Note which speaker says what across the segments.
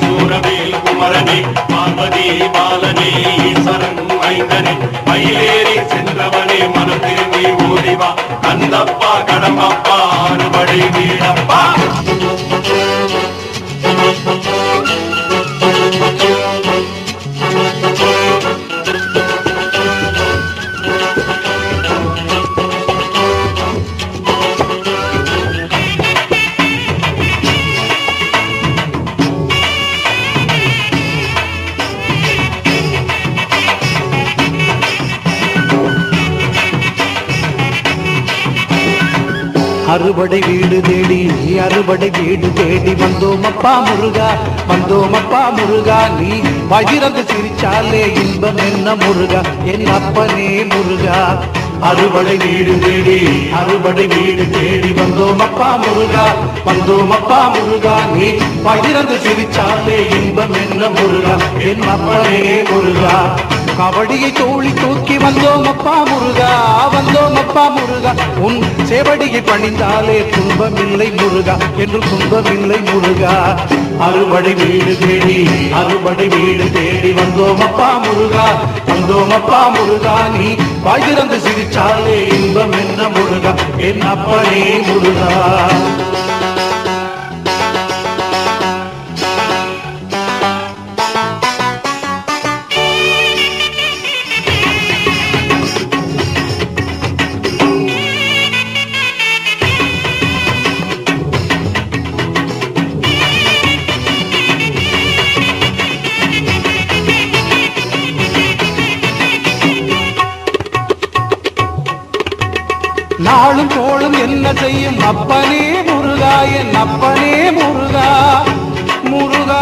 Speaker 1: சூரவேல் குமரனே பார்வதி பாலனே ஈஸ்வரன் மைந்தனே மயிலேறி சென்றவனே மனம் திரும்பி ஓடிவா கந்தப்பா கடம்பப்பா அறுபடை வீடப்பா.
Speaker 2: அறுபடை வீடு தேடி அறுபடை வீடு தேடி வந்தோம் அப்பா முருகா வந்தோம் அப்பா முருகா. நீ பகிரந்து சிரிச்சாலே இன்பம் என்ன முருகா? என் அப்பனே முருகா. அறுபடை வீடு தேடி அறுபடை வீடு தேடி வந்தோம் அப்பா முருகா. வந்தோம் அப்பா முருகா. நீ வயிறந்து சிரிச்சாலே இன்பம் என்ன முருகா? என் அப்பனே முருகா. கபடியை தோழி தூக்கி வந்தோம் அப்பா முருகா. அப்பா முருகா உன் சேவடியை பணிந்தாலே துன்பமில்லை முருகா என்று துன்பமில்லை முருகா. அறுபடை வீடு தேடி அறுபடை வீடு தேடி வந்தோம் அப்பா முருகா வந்தோம் அப்பா முருகா நீ வாய்திறந்து சிரிச்சாலே இன்பம் என்ன முருகா என் அப்பனே முருகா. நாளும் கோளும் என்ன செய்யும்? அப்பனே முருகா என் அப்பனே முருகா. முருகா.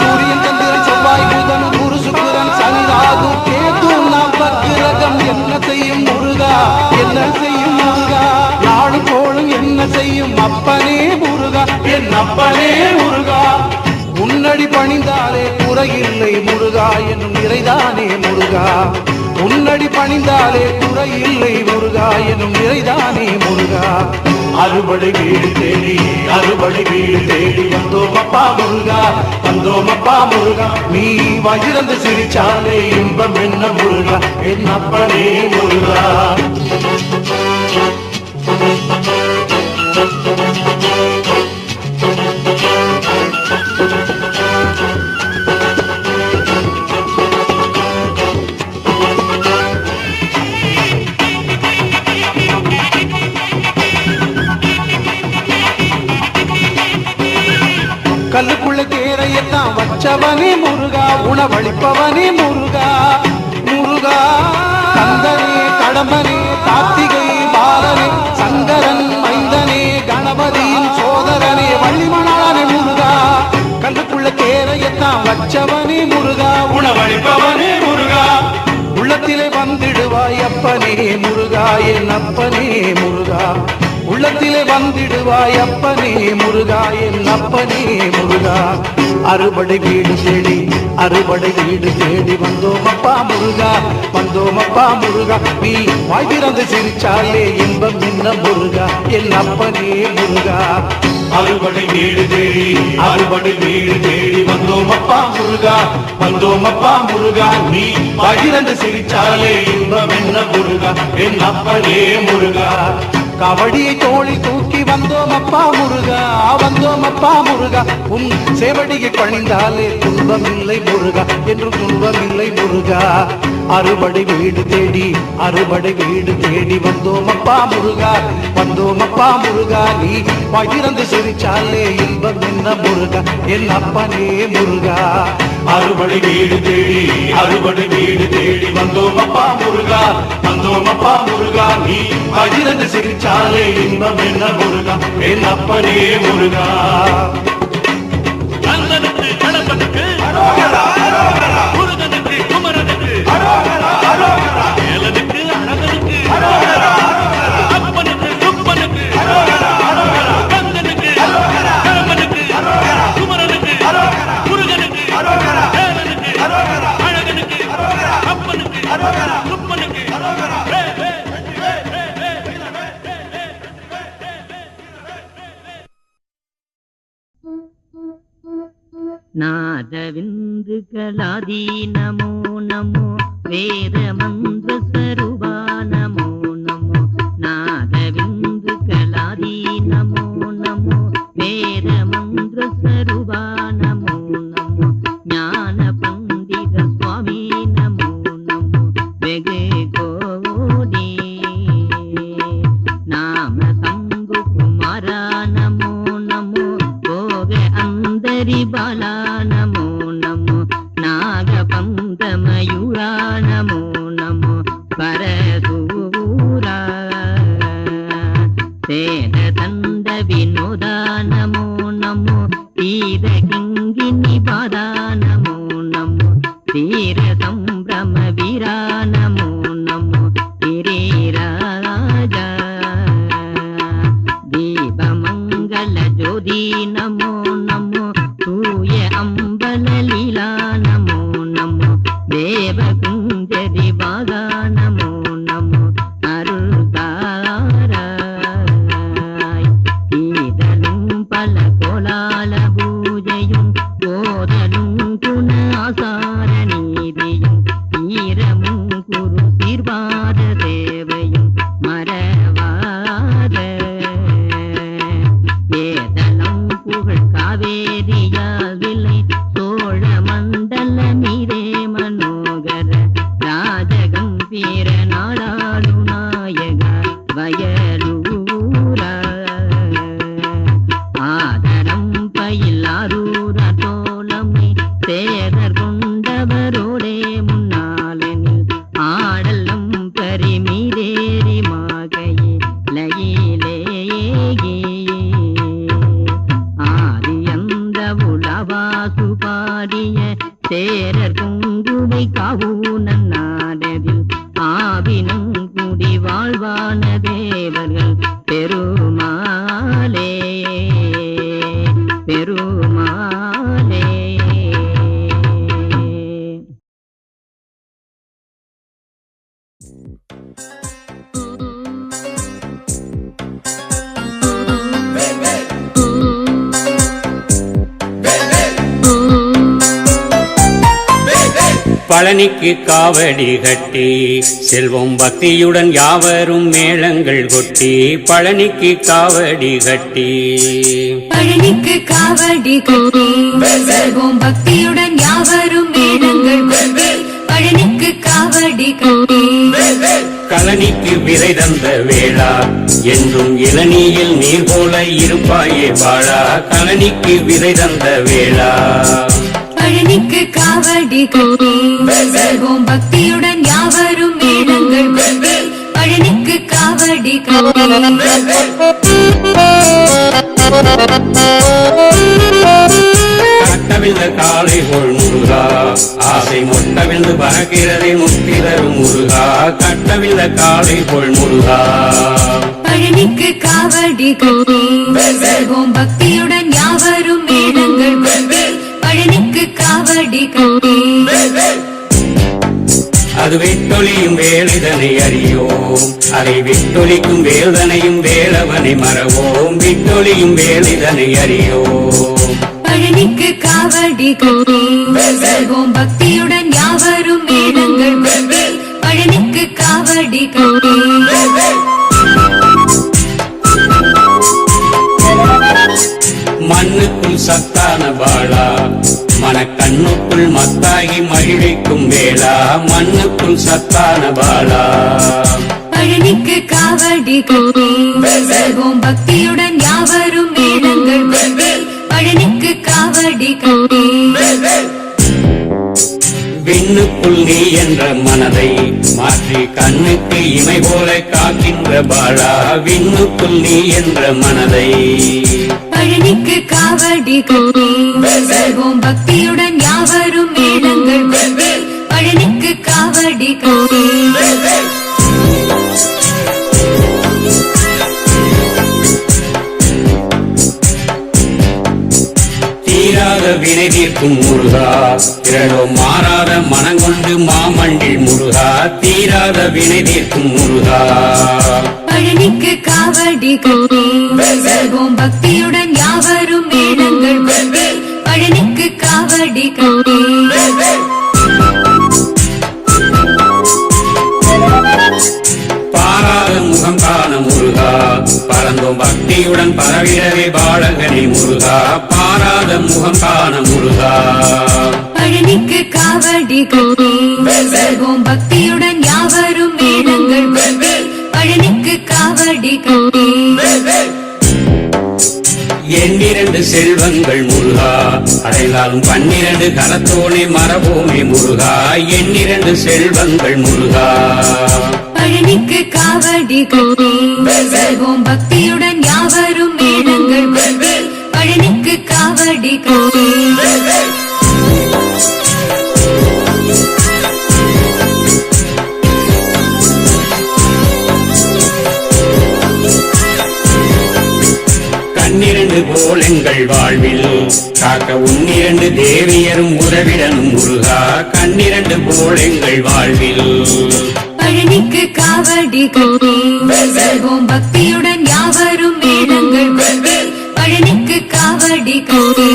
Speaker 2: சூரியன் சந்திரன் செவ்வாய் புதன் குரு சுக்கிரன் சனி ராகு கேது நவக்கிரகம் என்ன செய்யும் முருகா? என்ன செய்யும் முருகா? நாளும் கோளும் என்ன செய்யும்? அப்பனே முருகா என் அப்பனே முருகா. முன்னடி பணிந்தாலே குறையில்லை முருகா என்னும் நிறைதானே முருகா. உன்னடி பணிந்தாலே குறையில்லை முருகா எனும் நிறைதானே முருகா. அறுபடை வீடு தேடி அறுபடை வீடு தேடி வந்தோம் அப்பா முருகா வந்தோம் அப்பா முருகா. நீ வயிறந்து சிரிச்சாலே இன்பம் என்ன முருகா என் அப்பனே முருகா. என் அப்பனே முருகா? உள்ளத்திலே வந்திடுவாய் அப்பனே முருகா. என் அப்பனே முருகா? அறுபடை வீடு தேடி அறுபடை வீடு தேடி வந்தோம் அப்பா முருகா. வந்தோம் அப்பா முருகா. நீ வாய் திறந்து சிரிச்சாலே இன்பம் என்ன முருகா? என் அப்பனே முருகா.
Speaker 1: அறுபடை வீடு தேடி அறுபடை வீடு தேடி வந்தோம் அப்பா முருகா வந்தோம் அப்பா முருகா. நீ பகிரந்து சிரிச்சாலே இன்பம் என்ன முருகா? என் அப்பனே முருகா.
Speaker 2: கபடி தோழி தூக்கி வந்தோம் அப்பா முருகா வந்தோம் அப்பா முருகா. உன் சேவடியை பணிந்தாலே துன்பம் துன்பமில்லை முருகா என்று துன்பமில்லை முருகா. அறுபடை வீடு தேடி அறுபடை வீடு தேடி வந்தோம் அப்பா முருகா. வந்தோம் அப்பா முருகா நீ பகிர்ந்து சிரிச்சாலே இன்பம் என்ன முருகா? என் அப்பனே முருகா.
Speaker 1: அறுபடை வீடு தேடி அறுபடை வீடு தேடி வந்தோம் அப்பா முருகா. வந்தோம் அப்பா முருகா நீ பகிரந்து சிரிச்சாலே இன்பம் என்ன முருகா? என் அப்பனே முருகா.
Speaker 3: கந்தனுக்கு
Speaker 4: Ya la, ya la, ya la. నాదవిందుకలాది నమో నమో వేద మంద్ర పేద తంద వినోదానమో నమో తీరకిం pero
Speaker 5: பழனிக்கு காவடி கட்டி செல்வம் பக்தியுடன் யாவரும் மேளங்கள் கொட்டி பழனிக்கு காவடி கட்டி.
Speaker 6: பழனிக்கு காவடி கட்டி செல்வோம் பக்தியுடன் யாவரும் மேளங்கள் கொட்டி பழனிக்கு காவடி கட்டி.
Speaker 5: கழனிக்கு விதை தந்த வேளா என்றும் இளநீயில் நீர் போல இருப்பாயே பாழா கழனிக்கு விதை தந்த வேளா.
Speaker 6: பழனிக்கு காவடி கட்டி. செல்வோம் பக்தியுடன் யாவரும் மேளங்கள் கொட்டி பழனிக்கு காவடி
Speaker 5: கட்டவில்ல காலை போல் முருகா ஆசை மொட்டவிழ்ந்து பறக்கிறதை முக்தி தரும் முருகா. கட்டவில்ல காலை போல் முருகா
Speaker 6: பழனிக்கு காவடி கட்டி. செல்வோம் பக்தியுடன் யாவரும் காவடி கட்டி.
Speaker 5: அது விட்டொலியும் வேலிதனை அறியோம். அதை விட்டொலிக்கும் வேல்தனையும் வேலவனை மறவோம். விட்டொலியும் வேலிதனை அறியோம்.
Speaker 6: பழனிக்கு காவடி கட்டி. செல்வோம் பக்தியுடன் யாவரும் மேளங்கள் கொட்டி பழனிக்கு காவடி கட்டி.
Speaker 5: மண்ணுக்குள் சத்தான பாலா மனக்கண்ணுக்குள் மத்தாகி மகிழிக்கும் வேளா மண்ணுக்குள் சத்தான பாலா
Speaker 6: பழனிக்கு காவடி கட்டி செல்வோம் பக்தியுடன் யாவரும் மேளங்கள் பழனிக்கு காவடி கட்டி.
Speaker 5: விண்ணுக்குள் நீ என்ற மனதை மாற்றி கண்ணுக்கு இமை போல காக்கின்ற பாலா விண்ணுக்குள் நீ என்ற மனதை
Speaker 6: பழனிக்கு காவடி கட்டி செல்வோம் பக்தியுடன் யாவரும் மேளங்கள் கொட்டி பழனிக்கு காவடி கட்டி.
Speaker 5: தீராத வினை தீர்க்கும் முருகா திரளோ மாறாத மனங்கொண்டு மாமண்டில் முருகா தீராத வினை தீர்க்கும் முருகா.
Speaker 6: பழனிக்கு காவடி கட்டி. செல்வோம் பக்தியுடன் யாவரும் மேளங்கள் கொட்டி பழனிக்கு காவடி கட்டி.
Speaker 5: பாராத முகம் காண முருகா. பறந்தோம் பக்தியுடன் பரவிடவே பாலகனே முருகா. பாராத முகம் காண முருகா.
Speaker 6: பழனிக்கு காவடி கட்டி. செல்வோம் பக்தியுடன் காவடி கட்டி.
Speaker 5: எண்ணிரண்டு செல்வங்கள் முருகா அடைந்தாலும் பன்னிரண்டு கரத்தோனே மரபோமே முருகா எண்ணிரண்டு செல்வங்கள் முருகா.
Speaker 6: பழனிக்கு காவடி கட்டி செல்வோம் பக்தியுடன் யாவரும் மேளங்கள் கொட்டி பழனிக்கு காவடி கட்டி.
Speaker 5: கண்ணிரண்டு போல் எங்கள் வாழ்வில் காக்க உன்னிரண்டு தேவியரும் உறவிடனும் முருகா கண்ணிரண்டு போல் எங்கள் வாழ்வில்.
Speaker 6: பழனிக்கு காவடி கட்டி செல்வோம் பக்தியுடன் யாவரும் மேளங்கள் பழனிக்கு காவடி கட்டி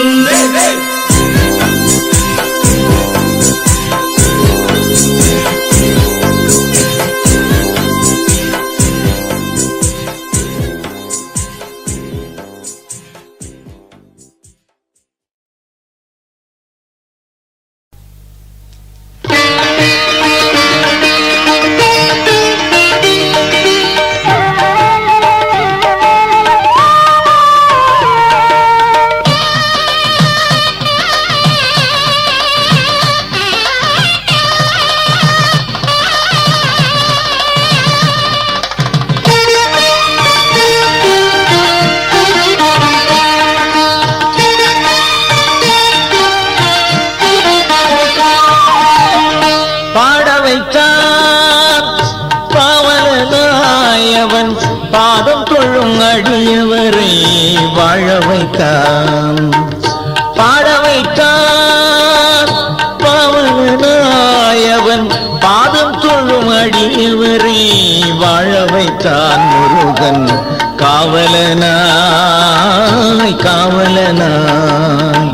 Speaker 7: காவலனாய் காவலனாய்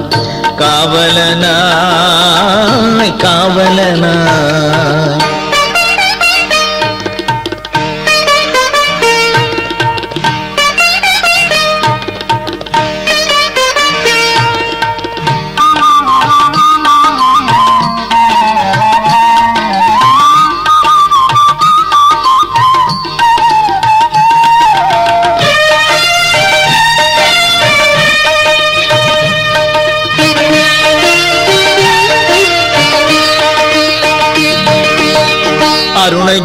Speaker 7: காவலனாய் காவலனாய்.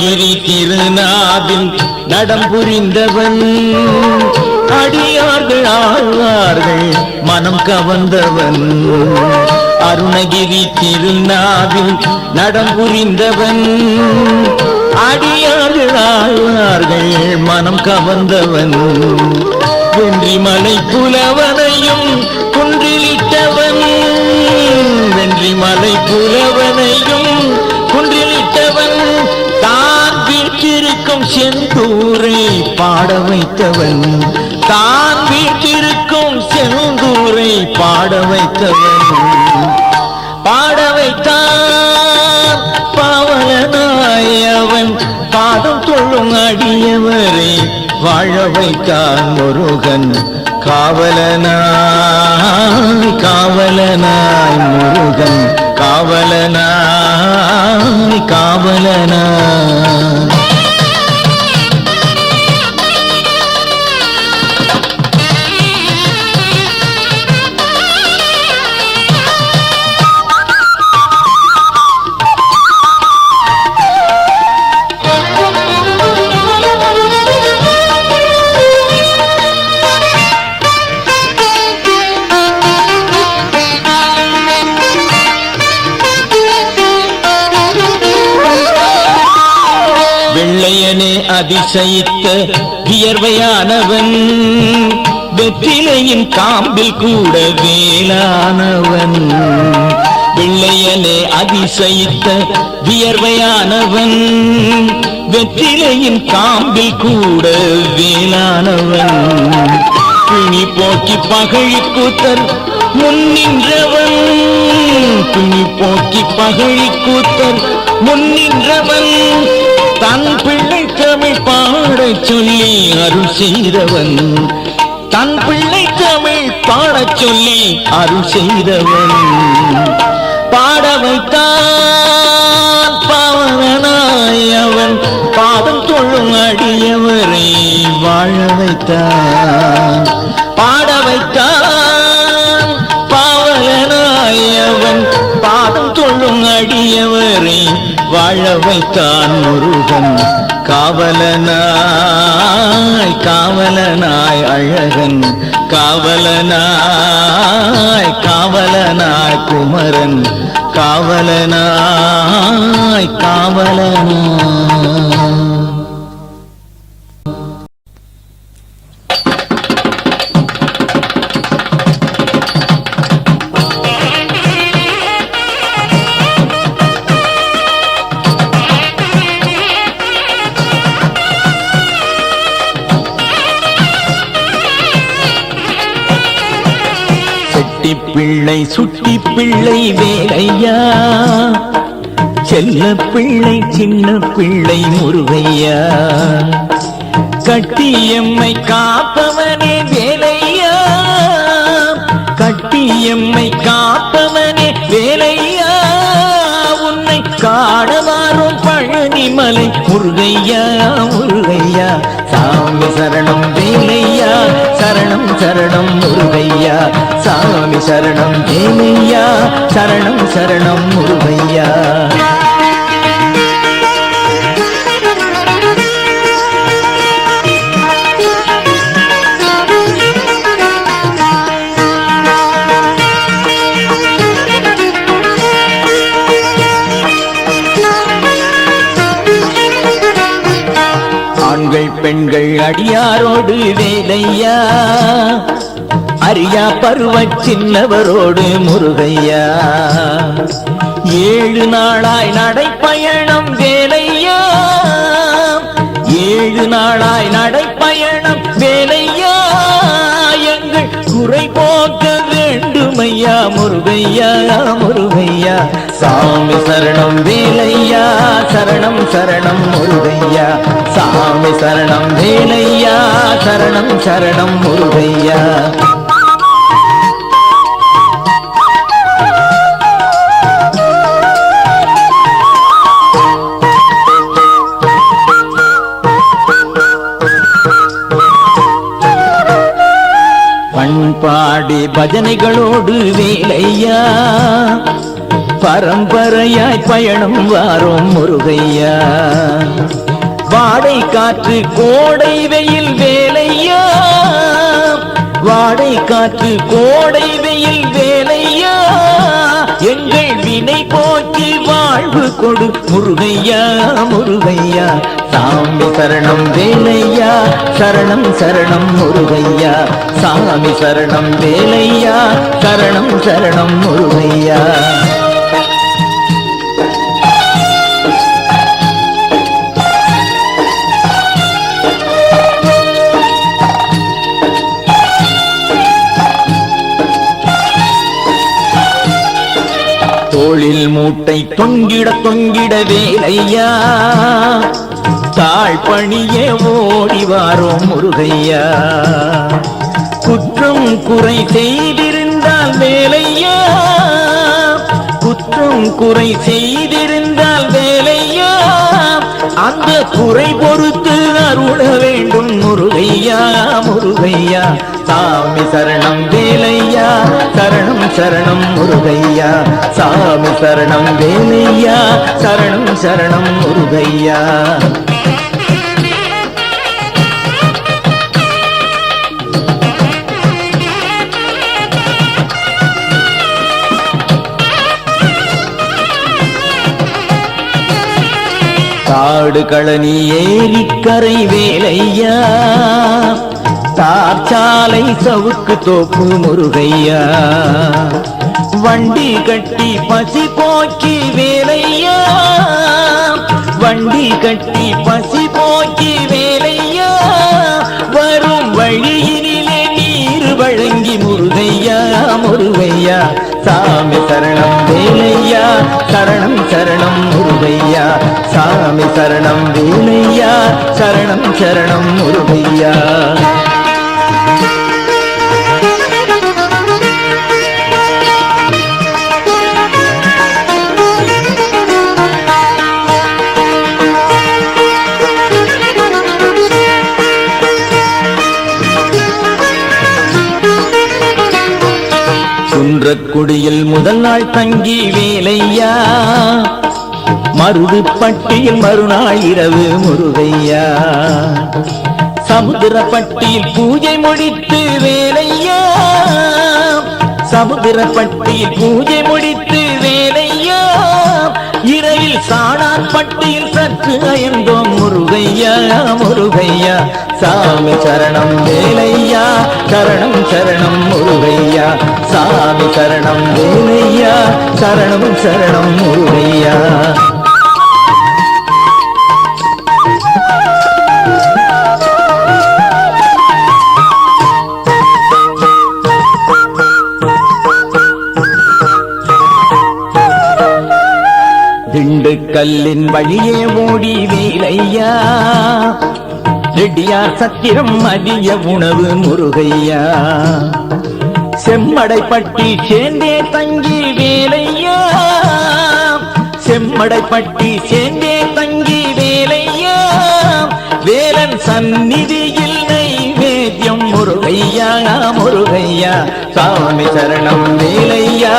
Speaker 7: அருணகிரி திருநாவில் நடம் புரிந்தவன். அடியார்கள் ஆழ்வார்கள் மனம் கவர்ந்தவன். அருணகிரி திருநாவில் நடம் புரிந்தவன். அடியார்கள் ஆழ்வார்கள் மனம் கவர்ந்தவன். வென்றி மலை புலவனையும் குன்றிலிட்டவன். வென்றி மலை செந்தூரை பாட வைத்தவன். தான் வீட்டிற்கும் செந்தூரை பாட வைத்தவன். பாட வைத்தான் பாவலனாயவன் அவன். பாதம் தொழும் அடியவரை வாழ வைத்தான் முருகன். காவலனாய் காவலனாய் முருகன். காவலனாய் காவலனாய். அதிசயித்த வியர்வையானவன் வெற்றிலையின் காம்பில் கூட வேளானவன். பிள்ளையனே அதிசயித்த வியர்வையானவன் வெற்றிலையின் காம்பில் கூட வேளானவன். பிணி போக்கி பகழி கூத்தர் முன்னின்றவன் துணி போக்கி பகழி கூத்தர் முன்னின்றவன் தன் பிள்ளை பாடச் சொல்லி அருள் செய்தவன். தன் பிள்ளை தமிழ் பாடச் சொல்லி அருள் செய்தவன். பாட வைத்தான் பாவனாயவன் பாதம் தொழும் அடியவரை வாழ வைத்தான். பாட வைத்தான் பாவனாயவன் பாதம் தொழும் அடியவரை வாழ வைத்தான் முருகன். காவலனாய் காவலனாய் அழகன் காவலனாய் காவலனாய் குமரன் காவலனாய் காவலனாய். செட்டி பிள்ளை சுட்டி பிள்ளை வேலையா? செல்ல பிள்ளை சின்ன பிள்ளை முருகையா? கட்டியம்மை காப்பவனே வேலையா? கட்டியம்மை காப்பவனே வேலை மலை முருகையா முருகையா. சாமி சரணம் வேலையா சரணம் சரணம் முருகையா. சாமி சரணம் வேலையா சரணம் சரணம் முருகையா. பெண்கள் அடியாரோடு வேலையா? அரியா பருவ சின்னவரோடு முருகையா? ஏழு நாளாய் நடைப்பயணம் வேலையா? ஏழு நாளாய் நடைப்பயணம் வேலையா? எங்கள் குறை போ முருகையா முருகையா முருகையா. சாமி சரணம் வேலையா சரணம் சரணம் முருகையா. சாமி சரணம் வேலையா சரணம் சரணம் முருகையா. பண்பாடி பஜனைகளோடு வேலையா? பரம்பரையாய் பயணம் வாரோம் முருகையா? வாடை காற்று கோடை வெயில் வேலையா? வாடை காற்று கோடை வெயில் வேலையா? எங்கள் வினை போக்கி வாழ்வு கொடு. முருகையா முருகையா சாமி சரணம் வேலையா. சரணம் சரணம் முருகையா. சாமி சரணம் வேலையா. சரணம் சரணம் முருகையா. மூட்டை தொங்கிட தொங்கிட வேலையா? தாழ் பணியே ஓடி வாரோம் முருகையா? குற்றம் குறை செய்திருந்தால் வேலையா? குற்றம் குறை செய்திருந்தால் வேலையா? அந்த குறை பொறுத்து அருள வேண்டும் முருகையா முருகையா. சாமி சரணம் வேலையா? சரணம் சரணம் முருகையா சாமி சரணம் வேலையா சரணம் சரணம் முருகையா. காடு களனி ஏரிக்கரை வேலையா தார் சாலை சவுக்கு தோப்பு முருகையா. வண்டி கட்டி பசி போக்கி வேலையா. வண்டி கட்டி பசி போக்கி வேலையா. வரும் வழியினிலே நீர் வழங்கி முருகையா முருகையா. சாமி சரணம் வேலையா சரணம் சரணம் முருகையா. சாமி சரணம் வேலையா சரணம் சரணம் முருகையா. குன்றக்குடியில் முதல் நாள் தங்கி வேலையா? மருதுப்பட்டியில் மறுநாள் இரவு முருகையா? சமுதிரப்பட்டியில் பூஜை முடித்து வேலையா? சமுதிரப்பட்டியில் பூஜை முடித்து வேலையா? இரவில் சாணார்பட்டியில் சற்று அயந்தோம் முருகையா முருகையா. சாமி சரணம் வேலையா? சரணம் சரணம் முருகையா. சாமி சரணம் வேலையா? சரணம் சரணம் முருகையா. கல்லின் வழியே ஓடி வேலையா? ரெட்டியார் சத்திரம் மதிய உணவு முருகையா? செம்மடைப்பட்டி சேர்ந்தே தங்கி வேலையா? செம்மடைப்பட்டி சேர்ந்தே தங்கி வேலையா? வேலன் சந்நிதியில் முருகையா முருகையா சாமி சரணம் வேலையா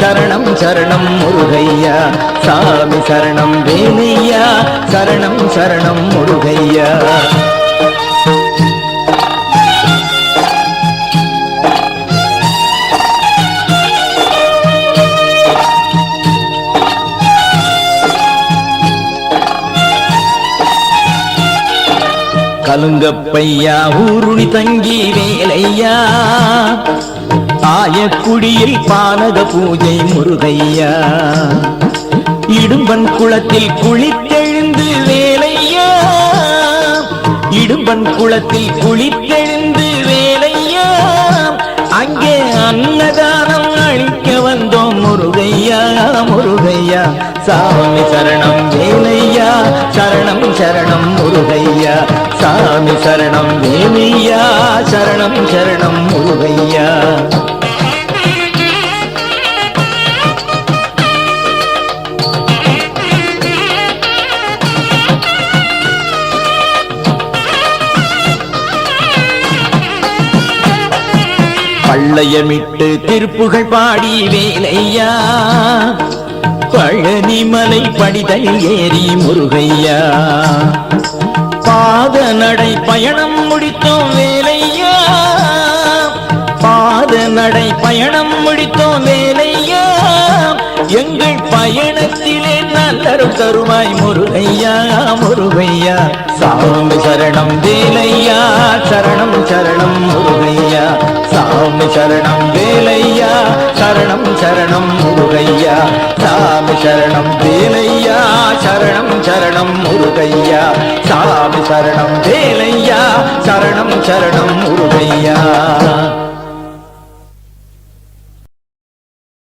Speaker 7: சரணம் சரணம் முருகையா சாமி சரணம் வேலையா சரணம் சரணம் முருகையா. கலுங்கப்பையா ஊருணி தங்கி வேலையா? ஆயக்குடியில் பானக பூஜை முருகையா? இடும்பன் குளத்தில் குளித்தெழுந்து வேலையா? இடும்பன் குளத்தில் குளித்தெழுந்து வேலையா? அங்கே அன்னதானம் அளிக்க முருகையா சாமி சரணம் வேலையா? சரணம் சரணம் முருகையா. சாமி சரணம் வேலையா? சரணம் சரணம் முருகையா. பள்ளையமிட்டு திருப்புகள் பாடி வேலையா? பழனிமலை படிதல் ஏறி முருகையா. பாத நடை பயணம் முடித்தோம் வேலையா. பாத நடை பயணம் முடித்தோம் வேலையா. எங்கள் பயணத்திலே நல்லரும் தருவாய் முருகையா முருகையா. சாமி சரணம் வேலையா சரணம் சரணம் முருகையா. சாமி சரணம் வேலையா சரணம் சரணம் முருகையா. சாமி சரணம் வேலையா சரணம் சரணம் முருகையா. சாமி சரணம் வேலையா சரணம் சரணம் முருகையா.